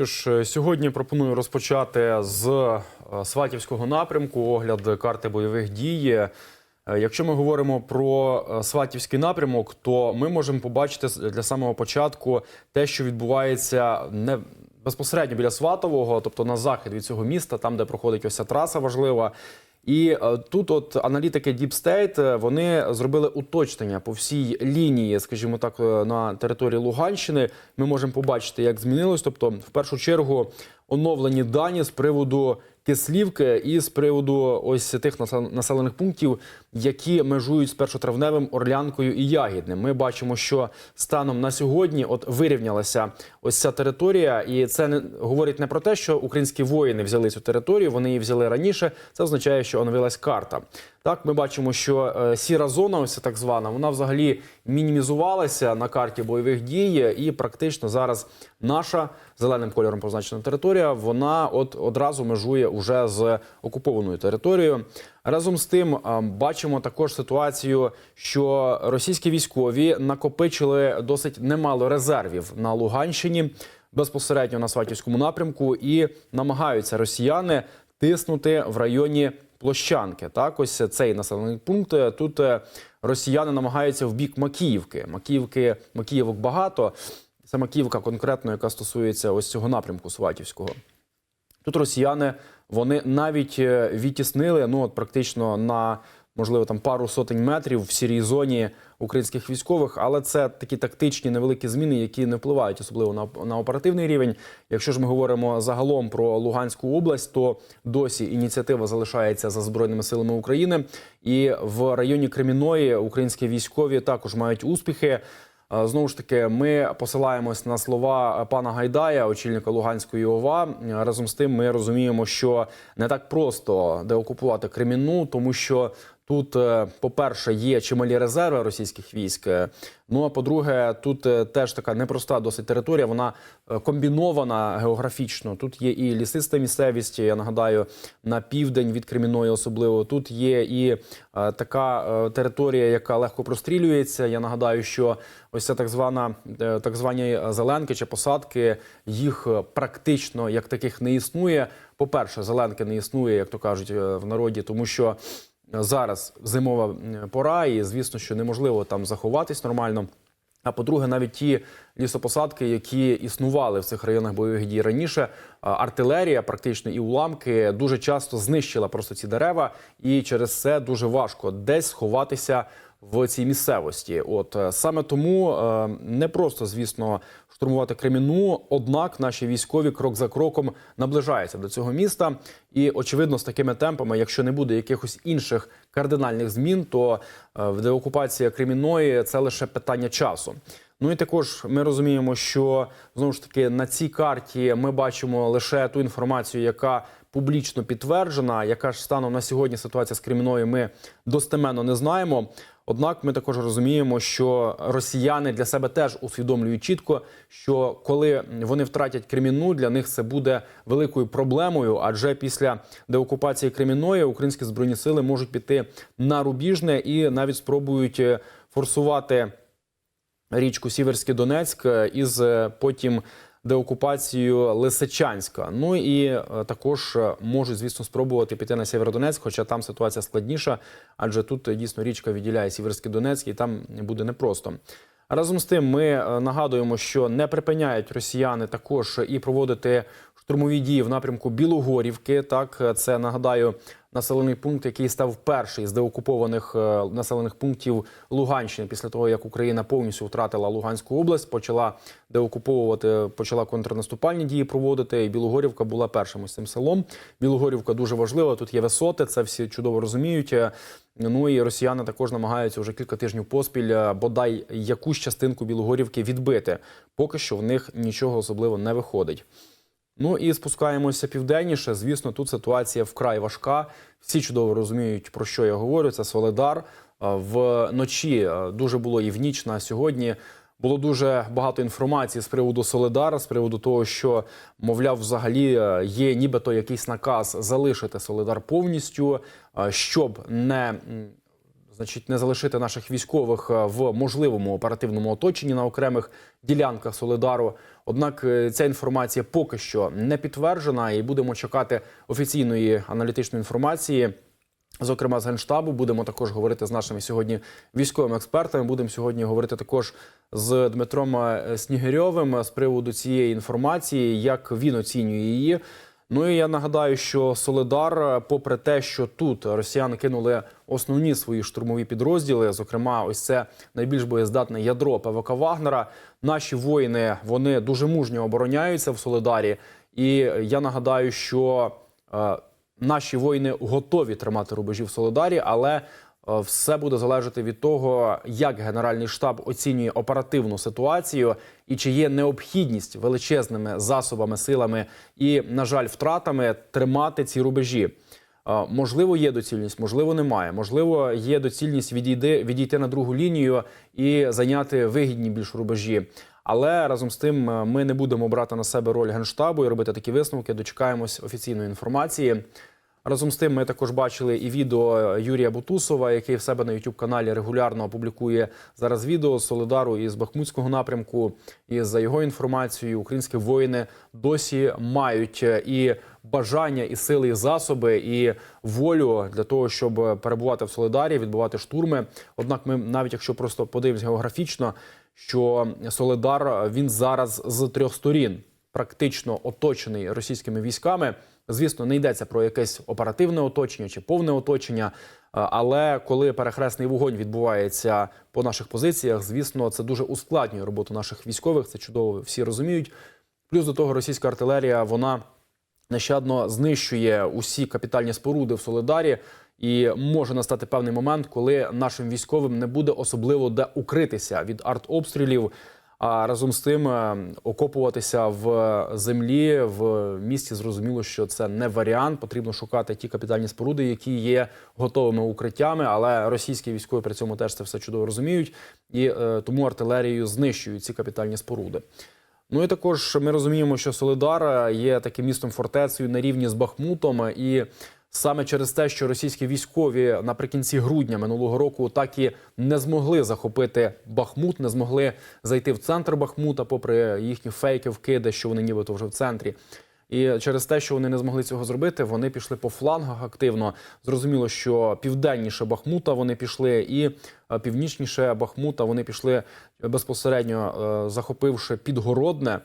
Що ж, е, сьогодні пропоную розпочати з е, Сватівського напрямку, огляд карти бойових дій. Е, Якщо ми говоримо про Сватівський напрямок, то ми можемо побачити для самого початку те, що відбувається не безпосередньо біля Сватового, тобто на захід від цього міста, там, де проходить ось ця траса важлива. І е, тут, от аналітики Deep State, е, вони зробили уточнення по всій лінії, скажімо так, е, на території Луганщини. Ми можемо побачити, як змінилось. Тобто, в першу чергу, оновлені дані з приводу Кислівки і з приводу ось тих насел- населених пунктів, які межують з першотравневим Орлянкою і Ягідним. Ми бачимо, що станом на сьогодні от вирівнялася ось ця територія, і це не говорить не про те, що українські воїни взяли цю територію, вони її взяли раніше. Це означає, що оновилась карта. Так, ми бачимо, що е, сіра зона, ось так звана, вона взагалі мінімізувалася на карті бойових дій, і практично зараз наша зеленим кольором позначена територія, вона от одразу межує уже з окупованою територією. Разом з тим е, бачимо також ситуацію, що російські військові накопичили досить немало резервів на Луганщині безпосередньо на Сватівському напрямку, і намагаються росіяни тиснути в районі Площанки. Так, ось цей населений пункт. Тут е, росіяни намагаються в бік Макіївки. Макіївки, Макіївок багато. Це Макіївка конкретно, яка стосується ось цього напрямку Сватівського. Тут росіяни вони навіть е, відтіснили ну от практично на можливо там пару сотень метрів в сірій зоні українських військових, але це такі тактичні невеликі зміни, які не впливають особливо на, на оперативний рівень. Якщо ж ми говоримо загалом про Луганську область, то досі ініціатива залишається за збройними силами України, і в районі Креміної українські військові також мають успіхи. Е, Знову ж таки, ми посилаємось на слова пана Гайдая, очільника Луганської ОВА. Е, Разом з тим, ми розуміємо, що не так просто деокупувати Креміну, тому що тут, е, по-перше, є чималі резерви російських військ. е, Ну а по-друге, тут е, теж така непроста досить територія. Вона комбінована географічно. Тут є і лісиста місцевість. Я нагадаю, на південь від Креміної, особливо тут є і така територія, яка легко прострілюється. Я нагадаю, що ось ця так звана так звані зеленки чи посадки, їх практично як таких не існує. По-перше, зеленки не існує, як то кажуть в народі, тому що зараз зимова пора, і звісно, що неможливо там заховатись нормально. А по-друге, навіть ті лісопосадки, які існували в цих районах бойових дій раніше, артилерія, практично і уламки, дуже часто знищила просто ці дерева, і через це дуже важко десь сховатися в цій місцевості. От е, саме тому е, не просто, звісно, штурмувати Креміну, однак наші військові крок за кроком наближаються до цього міста. І очевидно, з такими темпами, якщо не буде якихось інших кардинальних змін, то е, деокупація Кремінної це лише питання часу. Ну і також ми розуміємо, що знову ж таки на цій карті ми бачимо лише ту інформацію, яка публічно підтверджена. Яка ж станом на сьогодні ситуація з Креміною, ми достеменно не знаємо. Однак ми також розуміємо, що росіяни для себе теж усвідомлюють чітко, що коли вони втратять Кремінну, для них це буде великою проблемою. Адже після деокупації Кремінної українські збройні сили можуть піти на рубіжне і навіть спробують е, форсувати річку Сіверський Донецьк е, із е, потім деокупацією Лисичанська. Ну і е, також е, можуть, звісно, спробувати піти на Сєвєродонецьк, хоча там ситуація складніша, адже тут е, дійсно річка відділяє Сіверський Донецьк, і там буде непросто. Разом з тим, ми нагадуємо, що не припиняють росіяни також і проводити штурмові дії в напрямку Білогорівки. Так, це нагадаю населений пункт, який став перший з деокупованих е, населених пунктів Луганщини після того, як Україна повністю втратила Луганську область, почала деокуповувати, почала контрнаступальні дії проводити. І Білогорівка була першим ось цим селом. Білогорівка дуже важлива. Тут є висоти, це всі чудово розуміють. Е, Ну і росіяни також намагаються вже кілька тижнів поспіль е, бодай якусь частинку Білогорівки відбити. Поки що в них нічого особливо не виходить. Ну і спускаємося південніше. Звісно, тут ситуація вкрай важка. Всі чудово розуміють, про що я говорю. Це Соледар. Е, Вночі е, дуже було і в ніч на сьогодні. Було дуже багато інформації з приводу Соледара, з приводу того, що мовляв, взагалі е, є нібито якийсь наказ залишити Соледар повністю, щоб не значить, не залишити наших військових е, в можливому оперативному оточенні на окремих ділянках Солидару. Однак е, ця інформація поки що не підтверджена, і будемо чекати офіційної аналітичної інформації. Зокрема, з генштабу будемо також говорити з нашими сьогодні військовими експертами. Будемо сьогодні говорити також з Дмитром е, Снігирьовим з приводу цієї інформації, як він оцінює її. Ну і я нагадаю, що Солидар, попри те, що тут росіяни кинули основні свої штурмові підрозділи, зокрема, ось це найбільш боєздатне ядро ПВК Вагнера. Наші воїни вони дуже мужньо обороняються в Солидарі. І я нагадаю, що е, наші воїни готові тримати рубежі в Солидарі, але е, все буде залежати від того, як Генеральний штаб оцінює оперативну ситуацію і чи є необхідність величезними засобами, силами і, на жаль, втратами тримати ці рубежі. Можливо, є доцільність, можливо, немає. Можливо, є доцільність відійти, відійти на другу лінію і зайняти вигідні більш рубежі. Але разом з тим е, ми не будемо брати на себе роль генштабу і робити такі висновки. Дочекаємось офіційної інформації. Разом з тим, ми також бачили і відео Юрія Бутусова, який в себе на youtube каналі регулярно опублікує зараз відео Солидару із Бахмутського напрямку. І за його інформацією, українські воїни досі мають е, і бажання, і сили, і засоби, і волю для того, щоб перебувати в Солидарі, відбувати штурми. Однак, ми навіть якщо просто подивимось географічно, що Солидар він зараз з трьох сторін практично оточений російськими військами. Звісно, не йдеться про якесь оперативне оточення чи повне оточення. е, Але коли перехресний вогонь відбувається по наших позиціях, звісно, це дуже ускладнює роботу наших військових. Це чудово всі розуміють. Плюс до того, російська артилерія вона нещадно знищує усі капітальні споруди в Солидарі. І може настати певний момент, коли нашим військовим не буде особливо де укритися від артобстрілів. А разом з тим е, окопуватися в землі в місті зрозуміло, що це не варіант. Потрібно шукати ті капітальні споруди, які є готовими укриттями. Але російські військові при цьому теж це все чудово розуміють, і е, тому артилерією знищують ці капітальні споруди. Ну і також ми розуміємо, що Солидар є таким містом фортецею на рівні з Бахмутом, і саме через те, що російські військові наприкінці грудня минулого року так і не змогли захопити Бахмут, не змогли зайти в центр Бахмута, попри їхні фейки, вкиди, що вони нібито вже в центрі. І через те, що вони не змогли цього зробити, вони пішли по флангах активно. Зрозуміло, що південніше Бахмута вони пішли, і е, північніше Бахмута вони пішли безпосередньо е, захопивши Підгородне.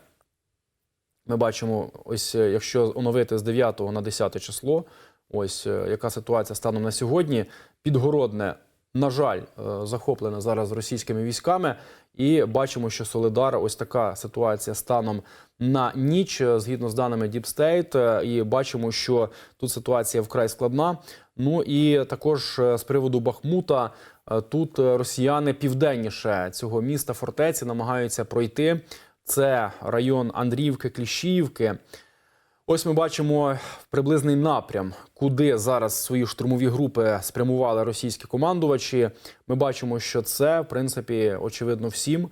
Ми бачимо, ось е, якщо оновити з 9 на 10 число, ось е, яка ситуація станом на сьогодні. Підгородне, на жаль, е, захоплене зараз російськими військами, і бачимо, що Солидар, ось така ситуація станом на ніч, е, згідно з даними Deep State, і бачимо, що тут ситуація вкрай складна. Ну і також з приводу Бахмута. Тут росіяни південніше цього міста фортеці намагаються пройти. Це район Андріївки, Кліщіївки. Ось ми бачимо приблизний напрям, куди зараз свої штурмові групи спрямували російські командувачі. Ми бачимо, що це, в принципі, очевидно всім.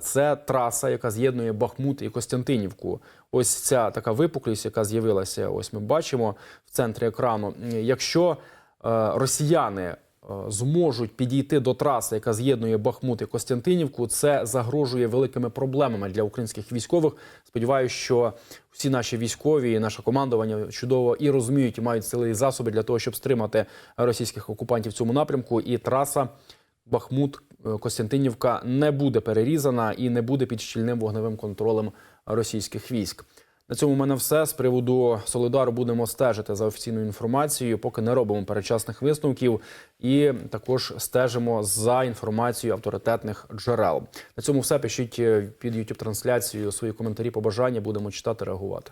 Це траса, яка з'єднує Бахмут і Костянтинівку. Ось ця така випуклість, яка з'явилася. Ось ми бачимо в центрі екрану. Якщо е, росіяни зможуть підійти до траси, яка з'єднує Бахмут і Костянтинівку, це загрожує великими проблемами для українських військових. Сподіваюся, що всі наші військові і наше командування чудово і розуміють, і мають сили і засоби для того, щоб стримати російських окупантів в цьому напрямку. І траса Бахмут е, Костянтинівка не буде перерізана і не буде під щільним вогневим контролем російських військ. На цьому в мене все з приводу Солидару. Будемо стежити за офіційною інформацією, поки не робимо передчасних висновків, і також стежимо за інформацією авторитетних джерел. На цьому все пишіть е, під youtube трансляцією свої коментарі, побажання. Будемо читати, реагувати.